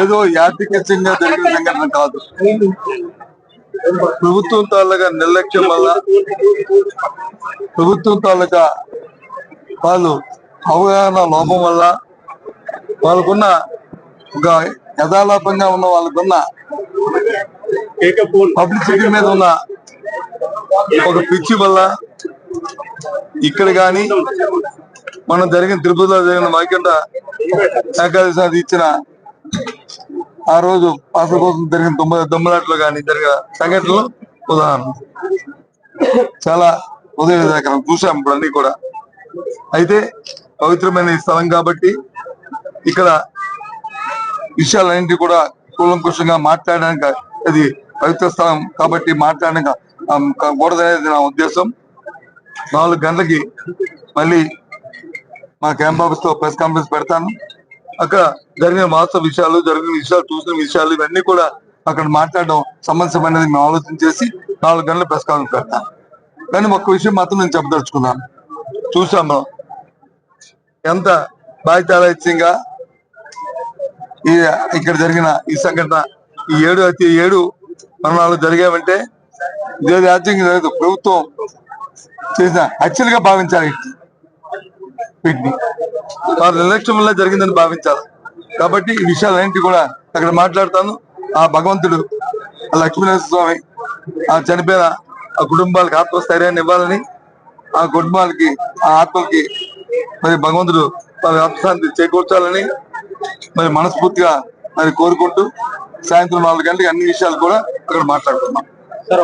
ఏదో యాతికచ్చంగా జరిగిన సంఘటన కాదు. ప్రభుత్వం తాలూకా నిర్లక్ష్యం వల్ల ప్రభుత్వం తాలూకా వాళ్ళు అవగాహన లోపం వల్ల వాళ్ళకున్న ఒక యథాలాపంగా ఉన్న వాళ్ళకున్న పబ్లిసిటీ మీద ఉన్న ఒక పిచ్చి వల్ల ఇక్కడ కానీ మనం జరిగిన తిరుపతిలో జరిగిన వైకుంఠ ఏకాదశి ఇచ్చిన ఆ రోజు పాసల కోసం జరిగిన దొమ్మ దొమ్మలాట్లు కానీ జరిగిన సంఘటనలు ఉదాహరణ. చాలా ఉదయదాయకరం చూసాం ఇప్పుడు అన్ని కూడా. అయితే పవిత్రమైన స్థలం కాబట్టి ఇక్కడ విషయాలన్నింటి కూడా కూలంకుషంగా మాట్లాడడానికి అది పవిత్ర స్థలం కాబట్టి మాట్లాడడానికి కూడదనేది నా ఉద్దేశం. నాలుగు గంటలకి మళ్ళీ మా క్యాంప్ ఆఫీస్ ప్రెస్ కాన్ఫరెన్స్ పెడతాను. అక్కడ జరిగిన వాస్తవ విషయాలు జరిగిన విషయాలు చూసిన విషయాలు ఇవన్నీ కూడా అక్కడ మాట్లాడడం సంబంధమైనది మేము ఆలోచన చేసి నాలుగు గంటల ప్రెస్ కాన్ఫరెన్స్ పెడతాం. కానీ ఒక్క విషయం మాత్రం నేను చెప్పదలుచుకున్నాను చూసాము ఎంత బాధ్యతారహిత్యంగా ఈ ఇక్కడ జరిగిన ఈ సంఘటన ఈ ఏడు అయితే ఏడు మరణాలు జరిగావంటే ఇదే రాజ్యాంగం లేదు ప్రభుత్వం చేసిన హత్యలుగా భావించాలి వీటిని. వారి నిర్లక్ష్యం వల్ల జరిగిందని భావించాలి. కాబట్టి ఈ విషయాలన్నింటి కూడా అక్కడ మాట్లాడతాను. ఆ భగవంతుడు లక్ష్మీనరసింహ స్వామి ఆ చనిపోయిన ఆ కుటుంబాలకు ఆత్మస్థైర్యాన్ని ఇవ్వాలని ఆ కుటుంబాలకి ఆ ఆత్మలకి మరి భగవంతుడు వారి ఆత్మశాంతి చేకూర్చాలని మరి మనస్ఫూర్తిగా మరి కోరుకుంటూ సాయంత్రం నాలుగు గంటలకు అన్ని విషయాలు కూడా అక్కడ మాట్లాడుతున్నాం సార్.